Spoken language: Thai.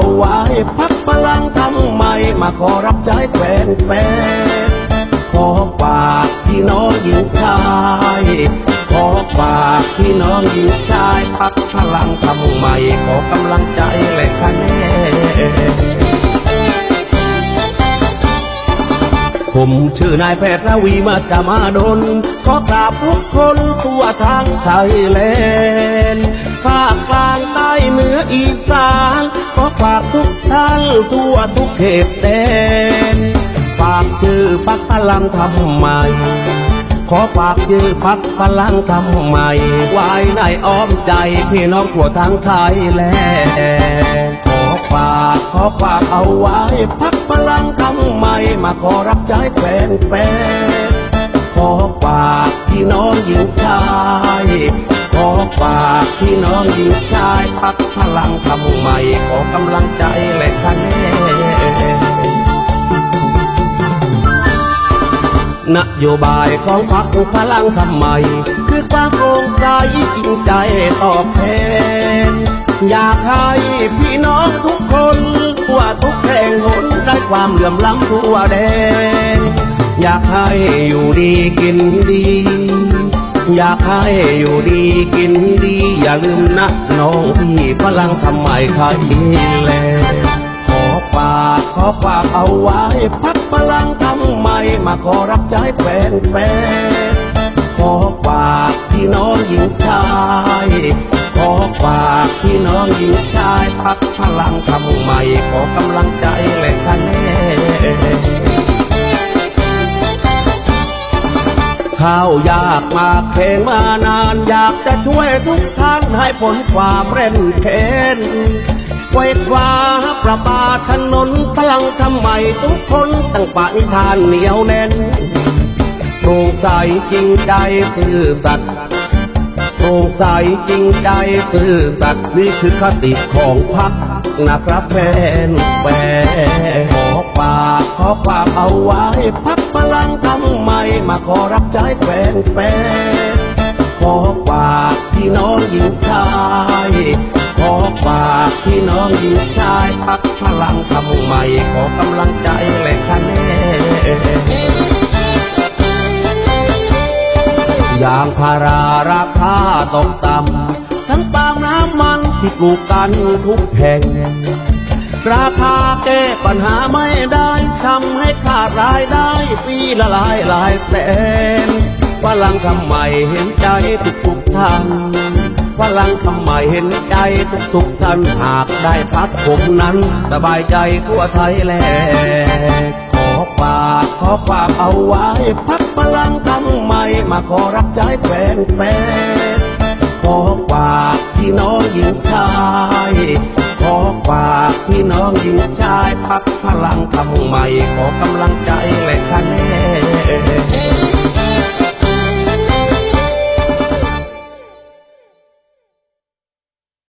าไว้พักพลังทำใหม่มาขอรับใช้แฟนแฟนขอฝากพี่น้องหญิงชายขอฝากพี่น้องหญิงชายพักพลังทำใหม่ขอกำลังใจและคะแนนผมชื่อนายแพทย์ระวีมาจามาดนขอกราบทุกคนทั่วทางไทยแล อฝากทุกท่านทั่วทุกเขตแดน ฝากชื่อพักพลังทำใหม่ ขอฝากชื่อพักพลังทำใหม่ไว้ในอ้อมใจพี่น้องทั่วทางไทยแลนขอฝากขอฝากเอาไว้พักพลังทำใหม่มาขอรับใช้แฟนแฟนขอฝากพี่น้องหญิงชาย พี่น้องหญิงชายพักพลังทำใหม่ขอกำลังใจและคะแนนนโยบายของพรรคพลังทำไม คือความโปร่งใสจริงใจตอบแทน อยากให้พี่น้องทุกคนทั่วทุกแห่งหนได้ความเหลื่อมล้ำทั่วแดน อยากให้อยู่ดีกินดี อยากให้อยู่ดีกินดี อย่าลืมนะน้องพี่พลังทำไมใครแลขอฝากขอฝากเอาไว้พักพลังทำใหม่มาขอรับใช้แฟนแฟนขอฝากพี่น้องหญิงชายขอฝากพี่น้องหญิงชายพักพลังทำใหม่ขอกำลังใจ ข้าวยากมากเพลงมานานอยากจะช่วยทุกท่านให้ผลความเร่นเข็นไว้คว้าประปาถนนพลังทำไมทุกคนตั้งปณิธานเหนียวแน่นโปร่งใสจริงใจซื่อสัตย์โปร่งใสจริงใจซื่อสัตย์นี่คือคติของพักนะครับแฟนแฟนขอฝา ขอฝากเอาไว้พักพลังทำใหม่มาขอรับใช้แฟนแฟนขอฝากพี่น้องหญิงชายขอฝากพี่น้องหญิงชายพักพลังทำใหม่ขอกำลังใจและคะแนนยางพาราราคาตกต่ำทั้งปาล์มน้ำมันที่ปลูกกันทุกแห่ง ราคาแก้ปัญหาไม่ได้ทำให้ขาดรายได้ปีละหลายหลายแสนพลังทำไมเห็นใจทุกทุกท่านพลังทำไมเห็นใจทุกทุกท่านหากได้พักผมนั้น สบายใจทั่วไทยแลขอฝากขอฝากเอาไว้พักพลังทำไมมาขอรับใช้แฟนแฟนขอฝากพี่น้องหญิงชายขอฝาก พี่น้องหญิงชายพักพลังทำใหม่ขอกำลังใจและคะแนน